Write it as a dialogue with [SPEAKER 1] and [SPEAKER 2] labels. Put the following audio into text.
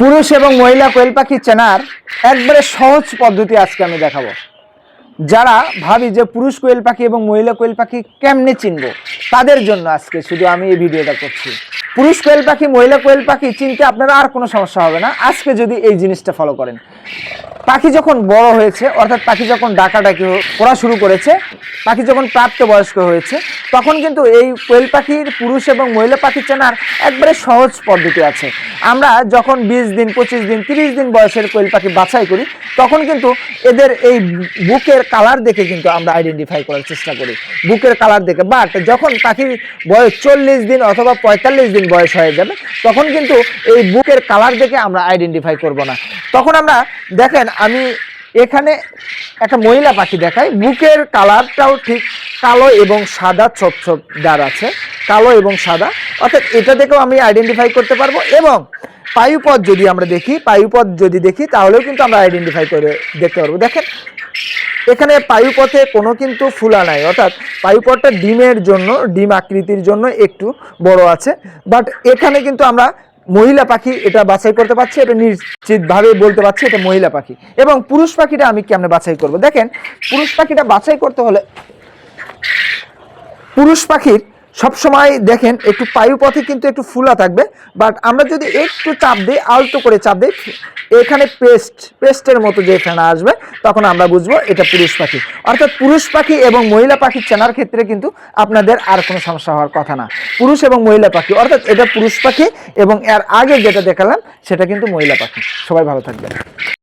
[SPEAKER 1] পুরুষ এবং মহিলা কোয়েল পাখি চেনার একবারে সহজ পদ্ধতি আজকে আমি দেখাবো। যারা ভাবি যে পুরুষ কোয়েল পাখি এবং মহিলা কোয়েল পাখি কেমনে চিনবো, তাদের জন্য আজকে শুধু আমি এই ভিডিওটা করছি। পুরুষ কোয়েল পাখি, মহিলা কোয়েল পাখি, চিনতে আপনারা আর কোনো সমস্যা হবে না। আজকে যদি এই জিনিসটা ফলো করেন, পাখি যখন বড় হয়েছে, অর্থাৎ পাখি যখন ডাকাডাকি করা শুরু করেছে, পাখি যখন প্রাপ্তবয়স্ক হয়েছে, তখন কিন্তু এই কোয়েল পাখির পুরুষ এবং মহিলা পাখি চেনার একবারে সহজ পদ্ধতি আছে। আমরা যখন বিশ দিন, পঁচিশ দিন, তিরিশ দিন বয়সের কোয়েল পাখি বাছাই করি, তখন কিন্তু এদের এই বুকের কালার দেখে কিন্তু আমরা আইডেন্টিফাই করার চেষ্টা করি। বুকের কালার দেখে। বাট যখন পাখির বয়স চল্লিশ দিন অথবা পঁয়তাল্লিশ দিন বয়স হয়ে যাবে, তখন কিন্তু এই বুকের কালার দেখে আমরা আইডেন্টিফাই করব না। তখন আমরা দেখেন, আমি এখানে একটা মহিলা পাখি দেখাই, বুকের কালারটাও ঠিক কালো এবং সাদা ছোপ ছোপ দার আছে, কালো এবং সাদা। অর্থাৎ এটা দেখেও আমি আইডেন্টিফাই করতে পারব এবং পায়ুপথ যদি আমরা দেখি, পায়ুপথ যদি দেখি, তাহলেও কিন্তু আমরা আইডেন্টিফাই করে দেখতে পারব। দেখেন এখানে পায়ুপথে কোনো কিন্তু ফুলা নাই। অর্থাৎ পায়ুপথটা ডিমের জন্য, ডিম আকৃতির জন্য একটু বড় আছে। বাট এখানে কিন্তু আমরা মহিলা পাখি এটা বাছাই করতে পারছি, এটা নিশ্চিতভাবে বলতে পারছি এটা মহিলা পাখি। এবং পুরুষ পাখিটা আমি কেমনে বাছাই করব? দেখেন, পুরুষ পাখিটা বাছাই করতে হলে পুরুষ পাখির সবসময় দেখেন একটু পায়ুপথে কিন্তু একটু ফুলা থাকবে বাট আমরা যদি একটু চাপ দিই, আলতো করে চাপ দিই, এখানে পেস্ট পেস্টের মতো যে ফেনা আসবে, তখন আমরা বুঝব এটা পুরুষ পাখি। অর্থাৎ পুরুষ পাখি এবং মহিলা পাখি চেনার ক্ষেত্রে কিন্তু আপনাদের আর কোনো সমস্যা হওয়ার কথা না। পুরুষ এবং মহিলা পাখি, অর্থাৎ এটা পুরুষ পাখি এবং এর আগে যেটা দেখালাম, সেটা কিন্তু মহিলা পাখি। সবাই ভালো থাকবেন।